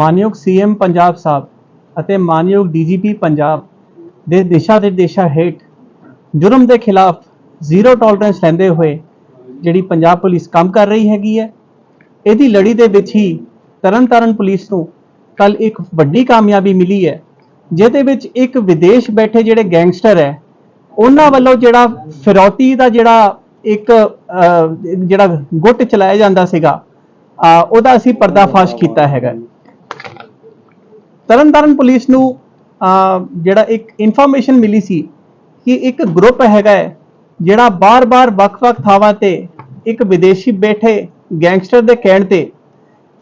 ਮਾਨਯੋਗ ਸੀਐਮ ਪੰਜਾਬ ਸਾਹਿਬ ਅਤੇ ਮਾਨਯੋਗ ਡੀਜੀਪੀ ਪੰਜਾਬ ਦੇ ਦਿਸ਼ਾ ਨਿਰਦੇਸ਼ਾਂ ਹੇਠ ਜੁਰਮ ਦੇ ਖਿਲਾਫ ਜ਼ੀਰੋ ਟੋਲਰੈਂਸ ਲੈਂਦੇ ਹੋਏ ਜਿਹੜੀ ਪੰਜਾਬ ਪੁਲਿਸ ਕੰਮ ਕਰ ਰਹੀ ਹੈਗੀ ਹੈ, ਇਹਦੀ ਲੜੀ ਦੇ ਵਿੱਚ ਹੀ ਤਰਨਤਾਰਨ ਪੁਲਿਸ ਨੂੰ ਕੱਲ ਇੱਕ ਵੱਡੀ ਕਾਮਯਾਬੀ ਮਿਲੀ ਹੈ, ਜਿਹਦੇ ਵਿੱਚ ਇੱਕ ਵਿਦੇਸ਼ ਬੈਠੇ ਜਿਹੜੇ ਗੈਂਗਸਟਰ ਹੈ, ਉਹਨਾਂ ਵੱਲੋਂ ਜਿਹੜਾ ਫਿਰੌਤੀ ਦਾ ਜਿਹੜਾ ਇੱਕ ਜਿਹੜਾ ਗੁੱਟ ਚਲਾਇਆ ਜਾਂਦਾ ਸੀਗਾ ਉਹਦਾ ਅਸੀਂ ਪਰਦਾਫਾਸ਼ ਕੀਤਾ ਹੈਗਾ। ਤਰਨਤਾਰਨ ਪੁਲਿਸ ਨੂੰ ਜਿਹੜਾ ਇੱਕ ਇਨਫੋਰਮੇਸ਼ਨ ਮਿਲੀ ਸੀ ਕਿ ਇੱਕ ਗਰੁੱਪ ਹੈਗਾ ਹੈ ਜਿਹੜਾ ਬਾਰ-ਬਾਰ ਵੱਖ-ਵੱਖ ਥਾਵਾਂ ਤੇ ਇੱਕ ਵਿਦੇਸ਼ੀ ਬੈਠੇ ਗੈਂਗਸਟਰ ਦੇ ਕਹਿਣ ਤੇ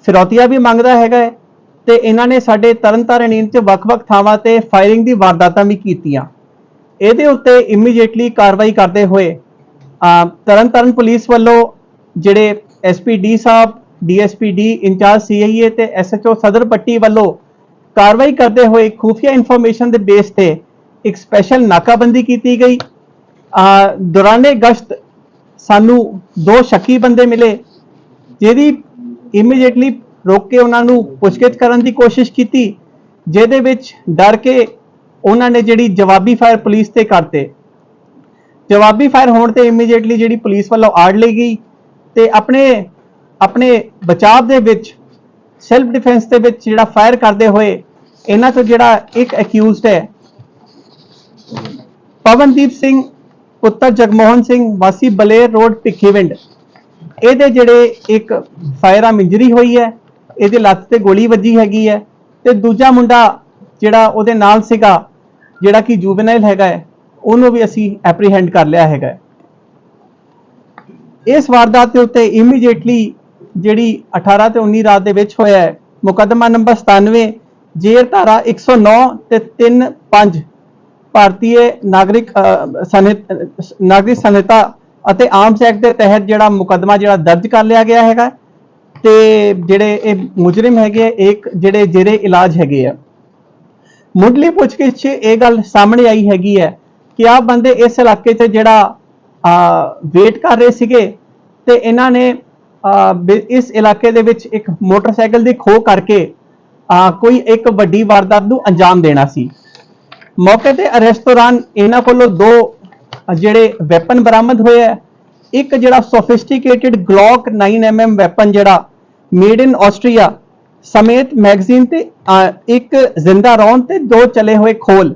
ਫਿਰੌਤੀਆਂ ਵੀ ਮੰਗਦਾ ਹੈਗਾ ਹੈ ਤੇ ਇਹਨਾਂ ਨੇ ਸਾਡੇ ਤਰਨਤਾਰਨ 'ਚ ਵੱਖ-ਵੱਖ ਥਾਵਾਂ ਤੇ ਫਾਇਰਿੰਗ ਦੀ ਵਾਰਦਾਤਾਂ ਵੀ ਕੀਤੀਆਂ। ਇਹਦੇ ਉੱਤੇ ਇਮੀਡੀਏਟਲੀ ਕਾਰਵਾਈ ਕਰਦੇ ਹੋਏ ਅਹ, ਤਰਨਤਾਰਨ ਪੁਲਿਸ ਵੱਲੋਂ ਜਿਹੜੇ ਐਸਪੀਡੀ ਸਾਹਿਬ ਡੀਐਸਪੀਡੀ ਇੰਚਾਰਜ ਸੀਆਈਏ ਤੇ ਐਸਐਚਓ ਸਦਰ ਪੱਟੀ ਵੱਲੋਂ ਕਾਰਵਾਈ ਕਰਦੇ ਹੋਏ ਖੂਫੀਆ ਇਨਫੋਰਮੇਸ਼ਨ ਦੇ ਬੇਸ ਤੇ ਇੱਕ ਸਪੈਸ਼ਲ ਨਾਕਾਬੰਦੀ ਕੀਤੀ ਗਈ। ਦੌਰਾਨੇ ਗਸ਼ਤ ਸਾਨੂੰ ਦੋ ਸ਼ੱਕੀ ਬੰਦੇ ਮਿਲੇ, ਜਿਹਦੀ ਇਮੀਡੀਏਟਲੀ ਰੋਕ ਕੇ ਉਹਨਾਂ ਨੂੰ ਪੁੱਛਗਿੱਛ ਕਰਨ ਦੀ ਕੋਸ਼ਿਸ਼ ਕੀਤੀ, ਜਿਹਦੇ ਵਿੱਚ ਡਰ ਕੇ ਉਹਨਾਂ ਨੇ ਜਿਹੜੀ ਜਵਾਬੀ ਫਾਇਰ ਪੁਲਿਸ ਤੇ ਕਰਤੇ। ਜਵਾਬੀ ਫਾਇਰ ਹੋਣ ਤੇ ਇਮੀਡੀਏਟਲੀ ਜਿਹੜੀ ਪੁਲਿਸ ਵੱਲੋਂ ਆੜ ਲਈ ਗਈ ਤੇ ਆਪਣੇ ਆਪਣੇ ਬਚਾਅ ਦੇ ਵਿੱਚ ਸੈਲਫ ਡਿਫੈਂਸ ਦੇ ਵਿੱਚ ਜਿਹੜਾ ਫਾਇਰ ਕਰਦੇ ਹੋਏ ਇਹਨਾਂ ਤੋਂ ਜਿਹੜਾ ਇੱਕ ਅਕਿਊਜ਼ਡ ਹੈ, ਪਵਨਦੀਪ ਸਿੰਘ, ਪੁੱਤਰ ਜਗਮੋਹਨ ਸਿੰਘ, ਵਾਸੀ ਬਲੇਰ ਰੋਡ ਭਿੱਖੀਵਿੰਡ ਇਹਦੇ ਜਿਹੜੇ ਇੱਕ ਫਾਇਰ ਆਮ ਇੰਜਰੀ ਹੋਈ ਹੈ, ਇਹਦੇ ਲੱਤ ਤੇ ਗੋਲੀ ਵੱਜੀ ਹੈਗੀ ਹੈ ਤੇ ਦੂਜਾ ਮੁੰਡਾ ਜਿਹੜਾ ਉਹਦੇ ਨਾਲ ਸੀਗਾ, ਜਿਹੜਾ ਕਿ ਜੂਵੇਨਾਈਲ ਹੈਗਾ ਹੈ, ਉਹਨੂੰ ਵੀ ਅਸੀਂ ਐਪਰੀਹੈਂਡ ਕਰ ਲਿਆ ਹੈਗਾ ਇਸ ਵਾਰਦਾਤ ਦੇ ਉੱਤੇ ਇਮੀਡੀਏਟਲੀ ਜਿਹੜੀ 18 ਤੇ 19 ਰਾਤ ਦੇ ਵਿੱਚ ਹੋਇਆ ਹੈ, ਮੁਕੱਦਮਾ ਨੰਬਰ 97 ਜੇਰ ਧਾਰਾ 109 ਤੇ 35 ਭਾਰਤੀ ਨਾਗਰਿਕ ਅਹ, ਸੰਹਿਤ- ਨਾਗਰਿਕ ਸੰਹਿਤਾ ਅਤੇ ਆਰਮਸ ਐਕਟ ਦੇ ਤਹਿਤ ਜਿਹੜਾ ਮੁਕੱਦਮਾ ਜਿਹੜਾ ਦਰਜ ਕਰ ਲਿਆ ਗਿਆ ਹੈਗਾ ਤੇ ਜਿਹੜੇ ਇਹ ਮੁਜਰਮ ਹੈਗੇ ਆ, ਇੱਕ ਜਿਹੜੇ ਜਿਹੜੇ ਇਲਾਜ ਹੈਗੇ ਆ। ਮੁੱਢਲੀ ਪੁੱਛਗਿੱਛ ਇਹ ਗੱਲ ਸਾਹਮਣੇ ਆਈ ਹੈਗੀ ਹੈ ਕਿ ਆਹ ਬੰਦੇ ਇਸ ਇਲਾਕੇ 'ਚ ਜਿਹੜਾ ਵੇਟ ਕਰ ਰਹੇ ਸੀਗੇ ਤੇ ਇਹਨਾਂ ਨੇ ਅਹ, ਇਸ ਇਲਾਕੇ ਦੇ ਵਿੱਚ ਇੱਕ ਮੋਟਰਸਾਈਕਲ ਦੀ ਖੋਹ ਕਰਕੇ ਕੋਈ ਇੱਕ ਵੱਡੀ ਵਾਰਦਾਤ ਨੂੰ ਅੰਜਾਮ ਦੇਣਾ ਸੀ। ਮੌਕੇ ਤੇ ਅਰੈਸਟ ਦੌਰਾਨ ਇਹਨਾਂ ਕੋਲੋਂ ਦੋ ਜਿਹੜੇ ਵੈਪਨ ਬਰਾਮਦ ਹੋਏ ਹੈ ਇੱਕ ਜਿਹੜਾ ਸੋਫਿਸਟੀਕੇਟਿਡ ਗਲੌਕ 9mm ਵੈਪਨ ਜਿਹੜਾ ਮੇਡ ਇਨ ਆਸਟਰੀਆ ਸਮੇਤ ਮੈਗਜ਼ੀਨ ਤੇ ਇੱਕ ਜ਼ਿੰਦਾ ਰੌਂਦ ਤੇ ਦੋ ਚਲੇ ਹੋਏ ਖੋਲ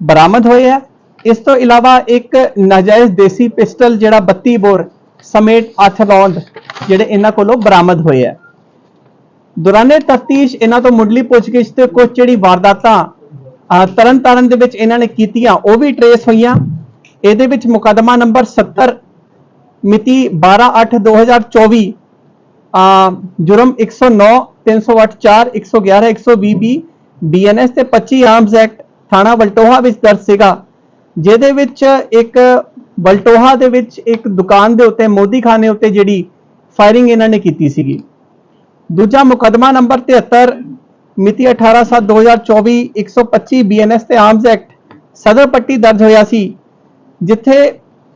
ਬਰਾਮਦ ਹੋਏ ਆ। ਇਸ ਤੋਂ ਇਲਾਵਾ ਇੱਕ ਨਾਜਾਇਜ਼ ਦੇਸੀ ਪਿਸਟਲ ਜਿਹੜਾ 32 ਬੋਰ ਸਮੇਤ 8 ਰੌਂਦ ਜਿਹੜੇ ਇਹਨਾਂ ਕੋਲੋਂ ਬਰਾਮਦ ਹੋਏ ਆ। ਦੌਰਾਨੇ ਤਫਤੀਸ਼ ਇਹਨਾਂ ਤੋਂ ਮੁੱਢਲੀ ਪੁੱਛਗਿੱਛ ਤੇ ਕੁਝ ਜਿਹੜੀ ਵਾਰਦਾਤਾਂ ਅਹ, ਤਰਨਤਾਰਨ ਦੇ ਵਿੱਚ ਇਹਨਾਂ ਨੇ ਕੀਤੀਆਂ ਉਹ ਵੀ ਟਰੇਸ ਹੋਈਆਂ। ਇਹਦੇ ਵਿੱਚ ਮੁਕੱਦਮਾ ਨੰਬਰ 70 ਮਿਤੀ 12/8/2024 ਅਹ, ਜੁਰਮ 109 308 4 111 120 ਬੀ ਬੀਐਨਐਸ ਤੇ 25 ਆਰਮਸ ਐਕਟ ਥਾਣਾ ਵਲਟੋਹਾ ਵਿੱਚ ਦਰਜ ਸੀਗਾ। ਜਿਹਦੇ ਵਿੱਚ ਇੱਕ ਵਲਟੋਹਾ ਦੇ ਵਿੱਚ ਇੱਕ ਦੁਕਾਨ ਦੇ ਉੱਤੇ ਮੋਦੀ ਖਾਨੇ ਉੱਤੇ ਜਿਹੜੀ ਫਾਇਰਿੰਗ ਇਹਨਾਂ ਨੇ ਕੀਤੀ ਸੀਗੀ। ਦੂਜਾ ਮੁਕੱਦਮਾ ਨੰਬਰ 73 ਮਿਤੀ 18/7/2024 125 ਬੀਐਨਐਸ ਤੇ ਆਰਮਸ ਐਕਟ ਸਦਰ ਪੱਟੀ ਦਰਜ ਹੋਇਆ ਸੀ, ਜਿੱਥੇ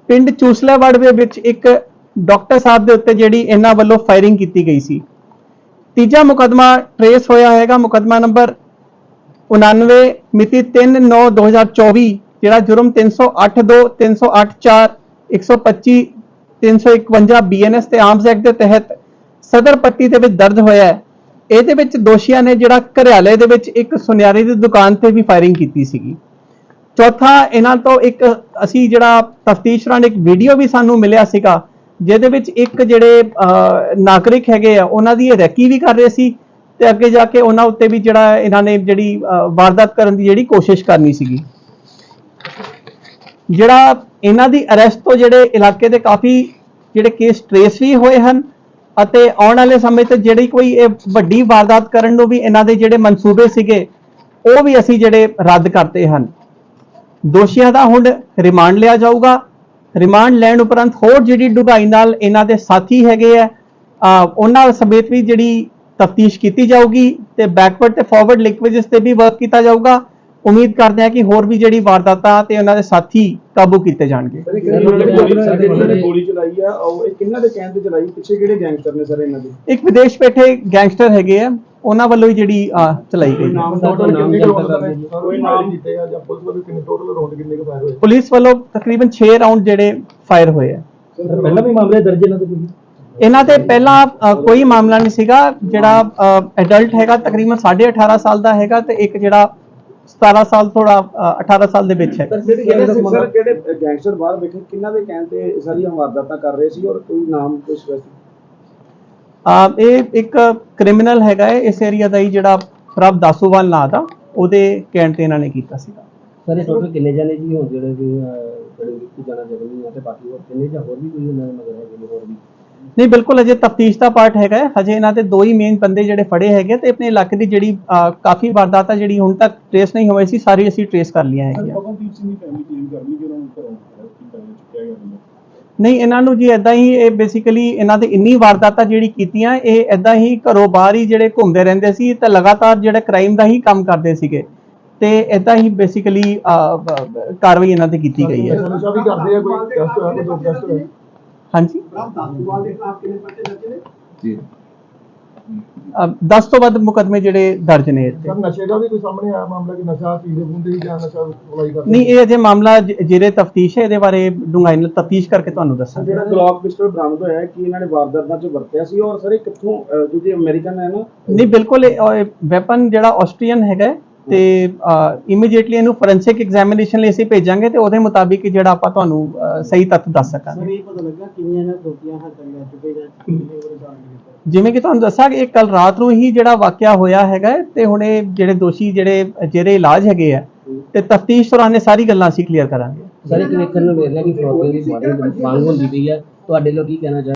ਪਿੰਡ ਚੂਸਲਾਵੜ ਦੇ ਵਿੱਚ ਇੱਕ ਡਾਕਟਰ ਸਾਹਿਬ ਦੇ ਉੱਤੇ ਜਿਹੜੀ ਇਹਨਾਂ ਵੱਲੋਂ ਫਾਇਰਿੰਗ ਕੀਤੀ ਗਈ ਸੀ। ਤੀਜਾ ਮੁਕੱਦਮਾ ਟਰੇਸ ਹੋਇਆ ਹੈਗਾ, ਮੁਕੱਦਮਾ ਨੰਬਰ 99 ਮਿਤੀ 3/9/2024 ਜਿਹੜਾ ਜੁਰਮ 308/2 308/4 125 351 ਬੀਐਨਐਸ ਤੇ ਆਰਮਸ ਐਕਟ ਦੇ ਤਹਿਤ ਸਦਰ ਪੱਟੀ ਦੇ ਵਿੱਚ ਦਰਜ ਹੋਇਆ ਹੈ। ਇਹਦੇ ਵਿੱਚ ਦੋਸ਼ੀਆਂ ਨੇ ਜਿਹੜਾ ਘਰਿਆਲੇ ਦੇ ਵਿੱਚ ਇੱਕ ਸੁਨਿਆਰੇ ਦੀ ਦੁਕਾਨ ਤੇ ਵੀ ਫਾਇਰਿੰਗ ਕੀਤੀ ਸੀਗੀ। ਚੌਥਾ ਇਹਨਾਂ ਤੋਂ ਇੱਕ ਅਸੀਂ ਜਿਹੜਾ ਤਫਤੀਸ਼ ਦੌਰਾਨ ਇੱਕ ਵੀਡੀਓ ਵੀ ਸਾਨੂੰ ਮਿਲਿਆ ਸੀਗਾ ਜਿਹਦੇ ਵਿੱਚ ਇੱਕ ਜਿਹੜੇ ਅਹ, ਨਾਗਰਿਕ ਹੈਗੇ ਆ ਉਹਨਾਂ ਦੀ ਇਹ ਰੈਕੀ ਵੀ ਕਰ ਰਹੇ ਸੀ ਤੇ ਅੱਗੇ ਜਾ ਕੇ ਉਹਨਾਂ ਉੱਤੇ ਵੀ ਜਿਹੜਾ ਇਹਨਾਂ ਨੇ ਜਿਹੜੀ ਵਾਰਦਾਤ ਕਰਨ ਦੀ ਜਿਹੜੀ ਕੋਸ਼ਿਸ਼ ਕਰਨੀ ਸੀਗੀ। ਜਿਹੜਾ ਇਹਨਾਂ ਦੀ ਅਰੈਸਟ ਤੋਂ ਜਿਹੜੇ ਇਲਾਕੇ ਦੇ ਕਾਫੀ ਜਿਹੜੇ ਕੇਸ ਟਰੇਸ ਵੀ ਹੋਏ ਹਨ ਅਤੇ ਆਉਣ ਵਾਲੇ ਸਮੇਂ ਤੇ ਜਿਹੜੀ ਕੋਈ ਇਹ ਵੱਡੀ ਵਾਰਦਾਤ ਕਰਨ ਨੂੰ ਵੀ ਇਹਨਾਂ ਦੇ ਜਿਹੜੇ ਮਨਸੂਬੇ ਸੀਗੇ, ਉਹ ਵੀ ਅਸੀਂ ਜਿਹੜੇ ਰੱਦ ਕਰਤੇ ਹਨ। ਦੋਸ਼ੀਆਂ ਦਾ ਹੁਣ ਰਿਮਾਂਡ ਲਿਆ ਜਾਊਗਾ। ਰਿਮਾਂਡ ਲੈਣ ਉਪਰੰਤ ਹੋਰ ਜਿਹੜੀ ਡੁਗਾਈ ਨਾਲ ਇਹਨਾਂ ਦੇ ਸਾਥੀ ਹੈਗੇ ਆ ਉਹਨਾਂ ਸਮੇਤ ਵੀ ਜਿਹੜੀ ਤਫਤੀਸ਼ ਕੀਤੀ ਜਾਊਗੀ ਤੇ ਬੈਕਵਰਡ ਤੇ ਫਾਰਵਰਡ ਲਿੰਕੇजेस ਤੇ ਵੀ ਵਰਕ ਕੀਤਾ ਜਾਊਗਾ। ਉਮੀਦ ਕਰਦੇ ਹਾਂ ਕਿ ਹੋਰ ਵੀ ਜਿਹੜੀ ਵਾਰਦਾਤਾਂ ਤੇ ਉਹਨਾਂ ਦੇ ਸਾਥੀ ਕਾਬੂ ਕੀਤੇ ਜਾਣਗੇ। ਸਰ ਇਹਨਾਂ ਨੇ ਗੋਲੀ ਚਲਾਈ ਆ ਉਹ ਇਹ ਕਿੰਨਾ ਦੇ ਕਹਿਣ ਤੇ ਚਲਾਈ? ਪਿੱਛੇ ਕਿਹੜੇ ਗੈਂਗਸਟਰ ਨੇ ਸਰ ਇਹਨਾਂ ਦੇ? ਇੱਕ ਵਿਦੇਸ਼ ਬੈਠੇ ਗੈਂਗਸਟਰ ਹੈਗੇ ਆ ਉਹਨਾਂ ਵੱਲੋਂ ਹੀ ਜਿਹੜੀ ਅਹ, ਚਲਾਈ ਗਈ। ਹੈ ਨਾਮ ਟੋਟਲ ਕਿੰਨੇ ਕੁ ਰੌਂਡ ਨੇ ਕੋਈ ਕੋਈ ਨਾਮ ਨਾਮ ਕੀਤੇ ਆ ਜਾਂ ਪੁਲਿਸ ਵੱਲੋਂ ਕਿੰਨੇ ਟੋਟਲ ਰੌਂਡ ਕਿੰਨੇ ਕੁ ਫਾਇਰ ਹੋਏ? ਪੁਲਿਸ ਵੱਲੋਂ ਤਕਰੀਬਨ 6 ਰਾਉਂਡ ਜਿਹੜੇ ਫਾਇਰ ਹੋਏ ਆ। ਪਹਿਲਾਂ ਵੀ ਮਾਮਲੇ ਦਰਜ ਇਹਨਾਂ ਦੇ ਕੋਈ? ਇਹਨਾਂ ਤੇ ਪਹਿਲਾਂ ਅ, ਕੋਈ ਮਾਮਲਾ ਨਹੀਂ ਸੀਗਾ ਜਿਹੜਾ ਐਡਲਟ ਹੈਗਾ ਤਕਰੀਬਨ 18.5 ਸਾਲ ਦਾ ਹੈਗਾ ਤੇ ਇੱਕ ਜਿਹੜਾ 17 ਸਾਲ ਥੋੜਾ 18 ਸਾਲ ਦੇ ਵਿੱਚ ਹੈ। ਕਿਹੜੇ ਸਰ ਕਿਹੜੇ ਗੈਂਗਸਟਰ ਬਾਹਰ ਬੈਠੇ ਕਿੰਨਾਂ ਦੇ ਕਹਿਣ ਤੇ ਸਾਰੀਆਂ ਵਾਰਦਾਤਾਂ ਕਰ ਰਹੇ ਸੀ ਔਰ ਕੋਈ ਨਾਮ ਕੋਈ ਸਪੈਸਿਫਿਕ ਇਹ ਇੱਕ ਕ੍ਰਿਮੀਨਲ ਹੈਗਾ ਹੈ ਇਸ ਏਰੀਆ ਦਾ ਹੀ ਜਿਹੜਾ ਪ੍ਰਭ ਦਾਸੂਵਾਲ ਨਾਂ ਦਾ ਉਹਦੇ ਕਹਿਣ ਤੇ ਇਹਨਾਂ ਨੇ ਕੀਤਾ ਸੀਗਾ। ਸਰ ਇਹ ਟੋਟਲ ਕਿੰਨੇ ਜਾਣੇ ਜੀ ਹੁਣ ਜਿਹੜੇ ਵੀ ਅਹ, ਜਿਹੜੇ ਵੀ ਜਾਣਾ ਜ਼ਖਮੀ ਆ ਤੇ ਬਾਕੀ ਹੋਰ ਕਿੰਨੇ ਜਾਂ ਹੋਰ ਵੀ ਕੋਈ ਉਹਨਾਂ ਦੇ ਮਗਰ ਹੈਗੇ ਨੇ ਹੋਰ ਵੀ? ਨਹੀਂ ਬਿਲਕੁਲ ਅਜੇ ਤਫਤੀਸ਼ ਦਾ ਪਾਰਟ ਹੈਗਾ ਹੈ। ਹਜੇ ਇਹਨਾਂ ਦੇ ਦੋ ਹੀ ਮੇਨ ਬੰਦੇ ਜਿਹੜੇ ਫੜੇ ਹੈਗੇ ਤੇ ਆਪਣੇ ਇਲਾਕੇ ਦੀ ਜਿਹੜੀ ਕਾਫੀ ਵਾਰਦਾਤਾਂ ਜਿਹੜੀ ਹੁਣ ਤੱਕ ਟ੍ਰੇਸ ਨਹੀਂ ਹੋਈ ਸੀ ਸਾਰੀ ਅਸੀਂ ਟ੍ਰੇਸ ਕਰ ਲਈਆਂ ਹੈਗੀਆਂ। ਪਵਨਦੀਪ ਸਿੰਘ ਦੀ ਫੈਮਿਲੀ ਕਿ ਉਹਨਾਂ ਨੂੰ ਨਹੀਂ ਇਹਨਾਂ ਨੂੰ ਜੀ ਐਦਾਂ ਹੀ ਇਹ ਬੇਸਿਕਲੀ ਇਹਨਾਂ ਦੇ ਇੰਨੀ ਵਾਰਦਾਤਾਂ ਜਿਹੜੀ ਕੀਤੀਆਂ ਇਹ ਐਦਾਂ ਹੀ ਘਰੋਂ ਬਾਹਰ ਹੀ ਜਿਹੜੇ ਘੁੰਮਦੇ ਰਹਿੰਦੇ ਸੀ ਤੇ ਲਗਾਤਾਰ ਜਿਹੜੇ ਕ੍ਰਾਈਮ ਦਾ ਹੀ ਕੰਮ ਕਰਦੇ ਸੀਗੇ। ਤੇ ਐਦਾਂ ਹੀ ਬੇਸਿਕਲੀ ਕਾਰਵਾਈ ਇਹਨਾਂ ਤੇ ਕੀਤੀ ਗਈ ਹੈ। ਹਾਂਜੀ। 10 ਤੋਂ ਵੱਧ ਮੁਕਦਮੇ ਜਿਹੜੇ ਦਰਜ ਨੇ ਇੱਥੇ। ਸਰ ਨਸ਼ੇ ਦਾ ਵੀ ਕੋਈ ਸਾਹਮਣੇ ਆਇਆ ਮਾਮਲਾ ਕਿ ਨਸ਼ਾ ਪੀਂਦੇ ਪੁੰਦੇ ਹੀ ਜਾਂ ਨਸ਼ਾ ਸਪਲਾਈ ਕਰਦੇ ਨਹੀਂ ਇਹ ਅਜੇ ਮਾਮਲਾ ਜ- ਜਿਹੜੇ ਤਫਤੀਸ਼ ਹੈ ਇਹਦੇ ਬਾਰੇ ਡੂੰਘਾਈ ਨਾਲ ਤਫਤੀਸ਼ ਕਰਕੇ ਤੁਹਾਨੂੰ ਦੱਸਾਂਗੇ। ਜਿਹੜਾ ਗਲੌਕ ਪਿਸਟਲ ਬਰਾਮਦ ਹੋਇਆ ਹੈ ਕਿ ਇਹਨਾਂ ਨੇ ਵਾਰਦਾਤਾਂ 'ਚ ਵਰਤਿਆ ਸੀ ਔਰ ਸਰ ਇਹ ਕਿੱਥੋਂ ਅਹ, ਕਿਉਂਕਿ ਅਮਰੀਕਨ ਹੈ ਨਾ ਨਹੀਂ ਬਿਲਕੁਲ ਇਹ ਵੈਪਨ ਜਿਹੜਾ ਆਸਟਰੀਅਨ ਹੈਗਾ ਤੇ ਇਮੀਡੀਏਟਲੀ ਇਹਨੂੰ ਫੋਰੈਂਸਿਕ ਐਗਜ਼ਾਮੀਨੇਸ਼ਨ ਲਈ ਅਸੀਂ ਭੇਜਾਂਗੇ ਤੇ ਉਹਦੇ ਮੁਤਾਬਿਕ ਜਿਹੜਾ ਆਪਾਂ ਤੁਹਾਨੂੰ ਸਹੀ ਤੱਥ ਦੱਸ ਸਕਾਂਗੇ। ਇਹ ਪਤਾ ਲੱਗਾ ਕਿੰਨੀਆਂ ਨੇ ਦੋਤੀਆਂ ਹੱਥ ਲੈ ਚੁੱਕੇ ਜਾਂ ਕਿੰਨੇ ਹੋਰ ਕੰਮ ਜਿਵੇਂ ਕਿ ਤੁਹਾਨੂੰ ਦੱਸਾਂ ਕਿ ਇਹ ਕੱਲ ਰਾਤ ਨੂੰ ਹੀ ਜਿਹੜਾ ਵਾਕਿਆ ਹੋਇਆ ਹੈਗਾ ਤੇ ਹੁਣ ਇਹ ਜਿਹੜੇ ਦੋਸ਼ੀ ਜਿਹੜੇ ਜਿਹੜੇ ਇਲਾਜ ਹੈਗੇ ਆ ਤੇ ਤਫਤੀਸ਼ ਦੌਰਾਨ ਇਹ ਸਾਰੀ ਗੱਲਾਂ ਅਸੀਂ ਕਲੀਅਰ ਕਰਾਂਗੇ। ਸਰ ਇੱਕ ਵੇਖਣ ਨੂੰ ਮਿਲ ਰਿਹਾ ਕਿ ਫਰੋਤੀ ਦੀ ਮੰਗ ਹੁੰਦੀ ਪਈ ਆ। ਤੁਹਾਡੇ ਲੋਕ ਕੀ ਕਹਿਣਾ ਚਾਹੁੰਦੇ